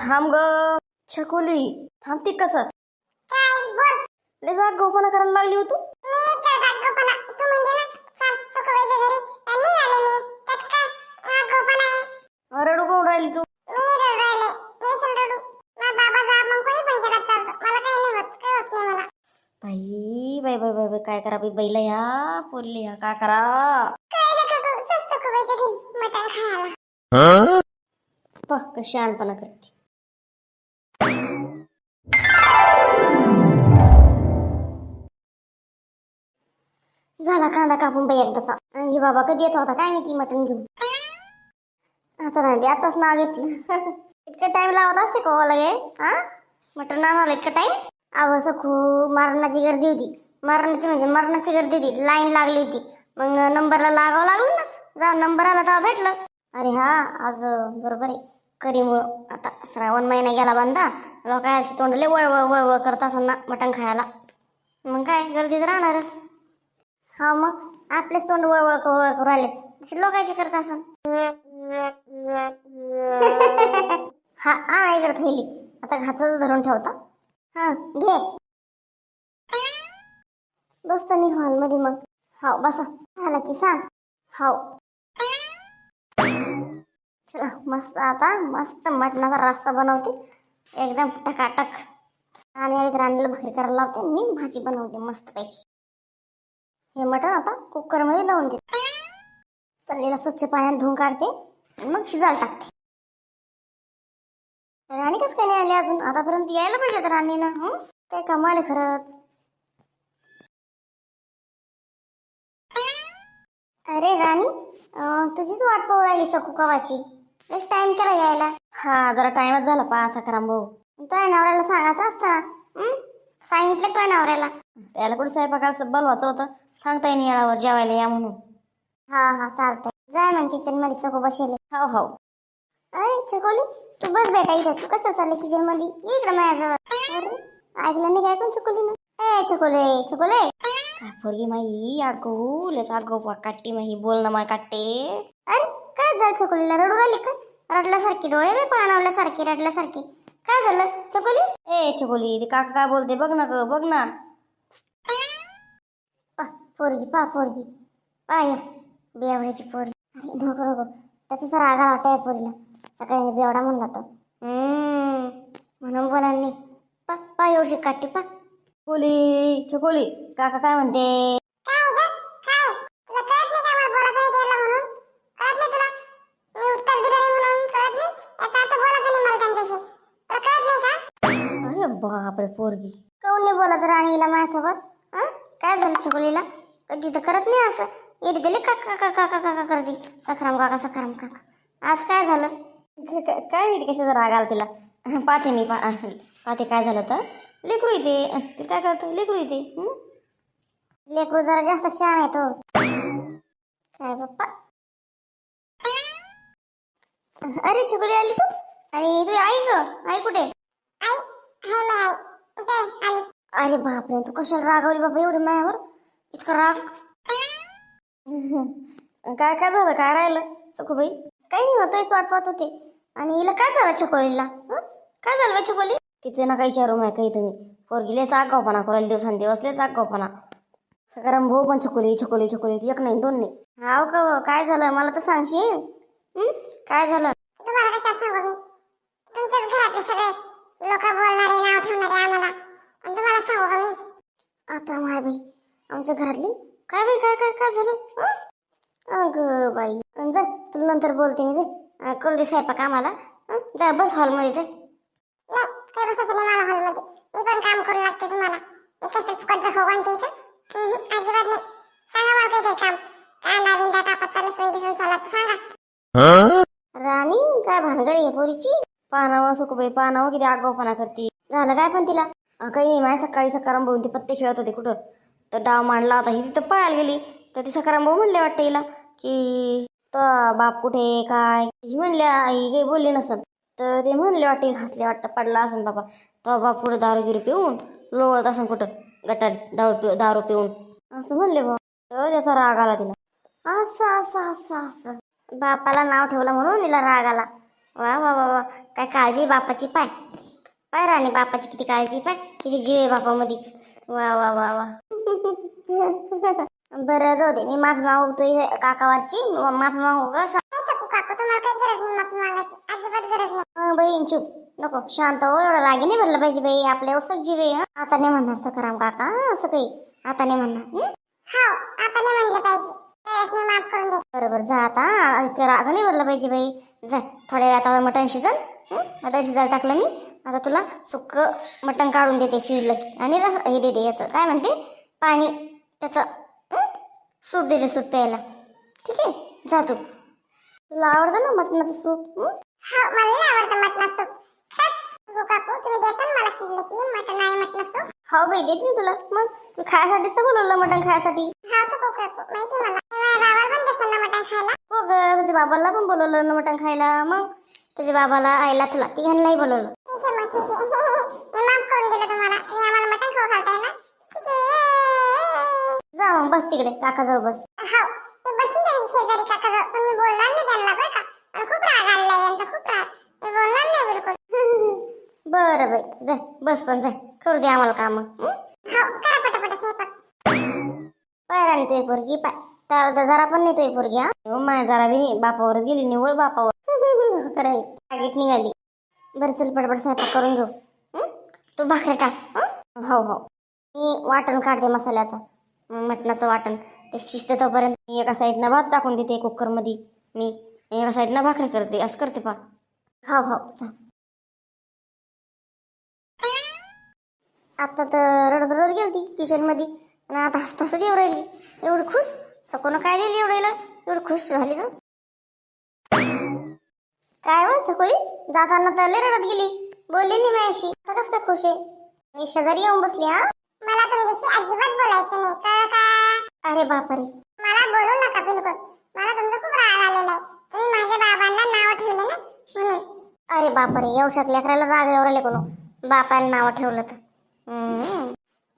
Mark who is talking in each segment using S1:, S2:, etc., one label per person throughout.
S1: थांब ग. छकुली थांबती कसं?
S2: काय? बोल.
S1: लय जाग गोपना करायला लागली हो तू.
S2: मी नाही करत आगोपणा तू म्हणजे ना चाल सुखबाईच्या घरी. आणि निघाले मी. त्यात काय? आगोपणा आहे.
S1: रडू कोण राहिली तू?
S2: जा होत. होत
S1: बाई बाई बाई काय करा बाई बैला या पोरले या काय करा? पह कशी शहाणपणा करते. झाला कांदा कापून बाई एकदाचा. आणि ही बाबा कधी येत होता? काय माहिती मटण घेऊन? आता नाही आताच नाव घेतलं. इतका टाइम लावत असते का हो लगे? हा? मटण आणायला इतका टाइम अहो खूप मरणाची गर्दी होती. मरणाची म्हणजे मरणाची गर्दी होती. लाईन लागली होती. मग नंबरला लागावं लागलं ना? जा नंबर आला तेव्हा भेटलं. अरे हा आज बरोबर आहे. करीमुळं. आता श्रावण महिना गेला बांधा लोकांची तोंडले वळवळ वळवळ करत असं ना मटण खायला. मग काय गर्दीत राहणारच. हा मग आपलेच तोंड वळवळ वळ करू राहिले तसे लोकांचे करत असन? हा हा इकडे थैली. आता घातच धरून ठेवता हा घे. बसतो मी हॉलमध्ये मग. हाव बसा. झाला की सांग. हाव. चला मस्त आता मस्त मटणाचा रस्ता बनवते. एकदम टकाटक. आणि एक राणीला भाकरी करायला लावते. मी भाजी बनवते मस्त पैकी हे मटण आता कुकरमध्ये लावून देते. चल्लीला स्वच्छ पाण्यात धुवून काढते आणि मग शिजायला टाकते. राणी कसं काय नाही आली अजून? आतापर्यंत यायला पाहिजे तर राणीनं काय कमाल खरंच. अरे राणी तुझीच वाट पाहू राहिली सकू कवाची. लस टाइम केला यायला. हा जरा टाइमच झाला पा असा करा भाऊ. तुझ्या नवऱ्याला सांगायचं असता सांगितलं तुझ्या नवऱ्याला. त्याला कुठे स्वयंपाकाला बोलवायचं होतं? सांगता येईन येळावर जेवायला या म्हणून. हा हा चालतंय. जाय मग किचनमध्ये सकू बसेल. हो हो. अरे चकोली तू बस बेटा इथं. तू कसं चाललं किचनमध्ये? ये इकडे माझ्याजवळ. अरे ऐकलं नाही काय पण चकोली ना ए चकोले चकोले. काय पोरगी माई अगो लेच अगो बा काट्टी माही बोल ना माय काट्टे अरे काय झालं चकोलीला? रडू राहिली का? रडल्यासारखी डोळे बे पाणवल्यासारखी रडल्यासारखी. काय झालं? चकोली? ए चकोली ते काका काय बोलते? बघ ना ग बघ ना. पोरगी पा पोरगी. पा या बेवड्याची पोरगी. अरे नको नको. त्याचा रागा आला वाटाय पोरीला. सकाळी बेवडा म्हणला तो हम्म, म्हणून बोला नाही. पा पा एवढी काठी पा बोली छकोली काका काय म्हणते? अरे बापरे पोरगी. काऊन नाही बोलत राणीला माझ्यासोबत? हं? काय झालं छकोलीला? कधी तर करत नाही असं. येडी दिले काका काका काका काका करते सखराम काका सखराम काका. आज काय झालं? काय माहिती कशाचा राग आला तिला? पाहते मी पा पाहते काय झालं तर. लेकरू येते तिला काय करतं? लेकरू येते लेकरू जरा जास्त छान आहे तो. काय बाप्पा? अरे छकुली आली तू? आणि तू आई ग. आई कुठे?
S2: आई हाय मी आई. कुठे आली.
S1: अरे बापरे तू कशाला रागवली बाबा एवढी मायावर? इतका राग? काय काय झालं? काय राहिलं? सखूबाई? काही नाही होतंय वाट पाहत होते. आणि हिला काय झालं छकोलीला? हं? काय झालं बाई छकोली? तिचे ना काही विचारू माय काही तुम्ही. पोरगीले आगावपणा करायला दिवसांदिवस लेच आगावपणा सकाराम भाऊ पण छकोली छकोली छकोली एक नाही दोन नाही. हाव का? काय झालं? मला तर सांगशील? हं? काय झालं?
S2: तुम्हाला कशात सांगू मी? तुमच्याच घरातले सगळे लोक बोलणारे नाव ठेवणारे आम्हाला. आणि तुम्हाला सांगू का मी?
S1: आता माय बाई आमच्या घरातली? काय बाई काय काय काय झालं? हं? अगं बाई. जा तुला नंतर बोलते मी जाय करू दे स्वयंपाक आम्हाला. हं? जा बस हॉलमध्ये जाय
S2: नाही काही बसायचं नाही मला हॉलमध्ये. मी पण काम करू लागते तुम्हाला. मी कसं फुकटचं खाऊ आमच्या इथं. हम्म, अजिबात नाही. सांगा मला काहीतरी काम. कांदा बिंदा कापत चालू सोयी सोलाचं सांगा.
S1: राणी काय भानगडी आहे पोरीची? पानावं सुकू बाई पानावं किती आगाऊपणा करते. झालं काय पण तिला? काही नाही माझ्या सकाळी सकाराम भाऊन ते पत्ते खेळत होते कुठं? तर डाव मांडला होता ही तिथं पळायला गेली. तर ती सकाराम भाऊ म्हणले वाटतं हिला की तर बाप कुठे काय? ही म्हणल्या आई काही बोलली नसत. तर ते म्हणले वाटते हसले वाटतं पडला असेल बाबा. तो बाप पुढे दारू गिरू पिऊन लोळत असं कुठं गटारी दारू पिऊ दारू पिऊन. असं म्हणले बा तर त्याचा राग आला तिला. असं असं असं असं. बापाला नाव ठेवलं म्हणून तिला राग आला. वा वा वा वा. काय काळजी बापाची पाय. पाय राणी बापाची किती काळजी पाय. किती जीव आहे बापामध्ये. वा वा वा वा. बरं जाऊ दे. मी माफी मागतोय काकावरची. माफी मागू
S2: सकू काकू तुम्हाला काही गरज नाही माफी मागायची. अजिबात गरज नाही.
S1: बहीण चुप. नको. शांत हो एवढा रागी नाही भरला पाहिजे बाई. आपल्या एवढंच जीव आहे. आता नाही म्हणणार सकाराम काका. हं, असं काही. आता नाही म्हणणार. हं?
S2: हो आता नाही म्हणले पाहिजे.
S1: बरोबर जा आता. इतकं राग नाही भरला पाहिजे बाई. जा. थोड्या वेळात आता मटण शिजल? मटण शिजायला टाकलं मी. आता तुला सुक्क मटण काढून देते शिजलं की. आणि रस हे देते याचं. काय म्हणते? पाणी. त्याचं हं? सूप देते सूप प्यायला. ठीक आहे जा तू. तुला आवडतं ना मटणाचं सूप हं?
S2: हो मला आवडतं मटणाचं सूप. काकू तुम्ही देता मला शिजले की मटण आहे मटण सूप.
S1: हो बाई देते ना तुला. मग तू खायसाठीच तर बोलवलं मटण खायसाठी.
S2: हा सकू काकू? माहिती मला. बाबाला पण देसान ना मटण खायला.
S1: हो ग तुझ्या बाबाला पण बोलवलं ना मटण खायला. मग तुझ्या बाबाला आईला तुला तिघांनाही बोलवलं.
S2: ठीक आहे मग ठीक आहे. मी माफ करून दिलं तुम्हाला तुम्ही आम्हाला मटण खाऊ घालताय ना ठीक
S1: जा मग बस तिकडे काकाजवळ बस.
S2: हो ते बसून त्यांनी शेजारी काका पण मी बोलणार नाही त्यांना बरं का. खूप राग आलेला आहे त्यांचा खूप राग. मी बोलणार नाही बिलकुल.
S1: बरं बाई जाय बस पण जाय करू दे आम्हाला काम.
S2: हो? करा पटापट स्वयंपाक
S1: पाय राणी तुझी पोरगी पाय. त्या जरा पण नाही तुझी पोरगी हा? हो माय जरा बी नाही. बापावरच गेली निवळ बापावर. टागेट निघाली. बरं चल पटपट स्वयंपाक करून घेऊ? तू भाकरी टाक हं? हो. मी वाटण काढते मसाल्याचं. मटणाचं वाटण. ते शिजते तोपर्यंत मी एका साईडनं भात टाकून देते कुकरमध्ये. मी एका साईडनं भाकरी करते. असं करते पा हो हो आता तर रडत रडत गेलती किचनमध्ये आणि आता हसत हसत येऊ राहिली. एवढी खुश? सकोनं काय दिली एवढ्याला एवढी खुश झाली तर? काय हो चकोली जाताना तर लय रडत गेली. बोलली नाही माझ्याशी. आता कसं काय खुश आहे? मी शेजारी येऊन बसली हा?
S2: मला तुमच्याशी अजिबात बोलायचं नाही कळलं का?
S1: अरे बापरे.
S2: मला बोलू नका बिलकुल. मला तुमचा खूप राग आलेला आहे. तुम्ही माझ्या बाबांना नाव ठेवले ना? म्हणून.
S1: अरे बापरे एवढ्या लेकराला राग एवढा लेकोनो बापाला नाव ठेवलं तर.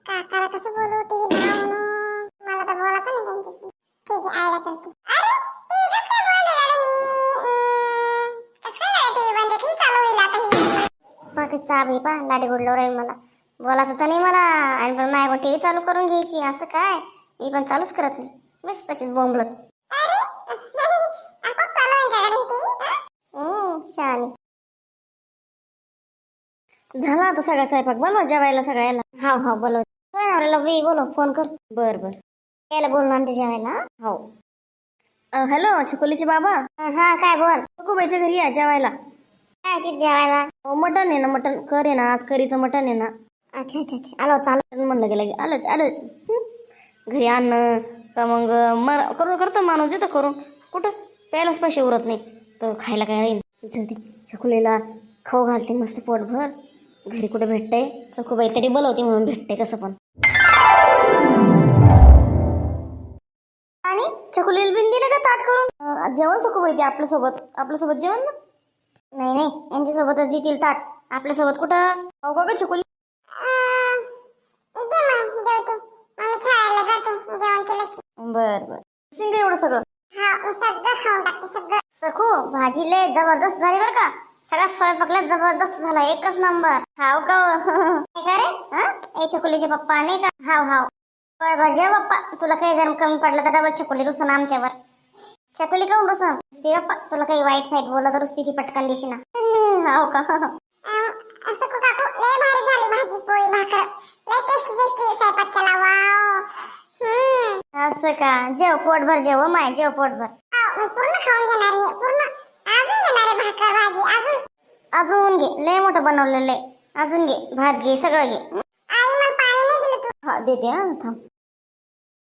S2: काकाला कसं बोलू टीव्ही नाव म्हणून. मला तर बोलायचं नाही त्यांच्याशी. ठीक आहे आयडिया करते अरे चालू होईल आता ही?
S1: पा लाडी गुडलो राहील मला. बोलायचं तर नाही मला. आणि पण माझ्या टी चालू करून घ्यायची असं काय? मी पण चालूच करत नाही. बस तशीच बोंबलत. झाला आता सगळा स्वयंपाक. बोलवा जेवायला सगळ्याला. हा हा बोलव. नवऱ्याला वी बोलव फोन कर. बर बर. यायला बोलून आणते जेवायला हा? हॅलो छकुलीचे बाबा? हा काय बोल? कुबाईच्या घरी या जेवायला. काय जेवायला? मटन आहे ना मटन कर आहे ना आज करीचं मटन आहे ना. अच्छा अच्छा अच्छा. आलो चालत म्हणलं गेलं की आलोच आलोच घरी आणणं का मग मर करून करतो माणूस देतो करून. कुठं? प्यायलाच पैसे उरत नाही. तर खायला काय राहील जाते चकुलीला खाऊ घालते मस्त पोटभर. घरी कुठे भेटतंय? चकूबाई तरी बोलवते म्हणून भेटते कसं पण. आणि चकुलीला बिंदी ना का ताट करून? जेवण सखूबाई ते आपल्यासोबत. आपल्यासोबत जेवण ना? नाही नाही. यांच्यासोबतच देतील ताट. आपल्यासोबत कुठं? हो का ग चकुली
S2: अं, दे मग जेवते मग मी खेळायला जाते जेवण केलं की
S1: बर बर शिंग एवढं सगळं.
S2: हा मी सगळं खाऊन टाकते सगळं.
S1: सखू भाजी लय जबरदस्त झाली बरं का. सगळा स्वयंपाक लय जबरदस्त झाला एकच नंबर. हाव का नाही का रे? हं? ए चकुलीचे पप्पा नाही का? हाव हाव. बरोबर जेव पप्पा. तुला काही जर कमी पडलं तर डबल चकुली रुसून आमच्यावर. चकुली काऊन बसून ते पप्पा तुला काही वाईट साईड बोललं तर ती पटकन दिशी ना. हाव का?
S2: अं, असं कू काकू लय भारी झाली भाजी पोळी भाकर. लय टेस्टी टेस्टी स्वयंपाक
S1: असं का? जेव पोटभर जेव माय जेव पोटभर.
S2: पूर्ण खाऊन घेणार आहे पूर्ण. अजून घेणार आहे भाकर भाजी अजून.
S1: अजून घे. लय मोठं बनवलेलं आहे. अजून घे. भात घे सगळं घे?
S2: आई मला पाणी नाही दिलं तू.
S1: हा देते हा थांब.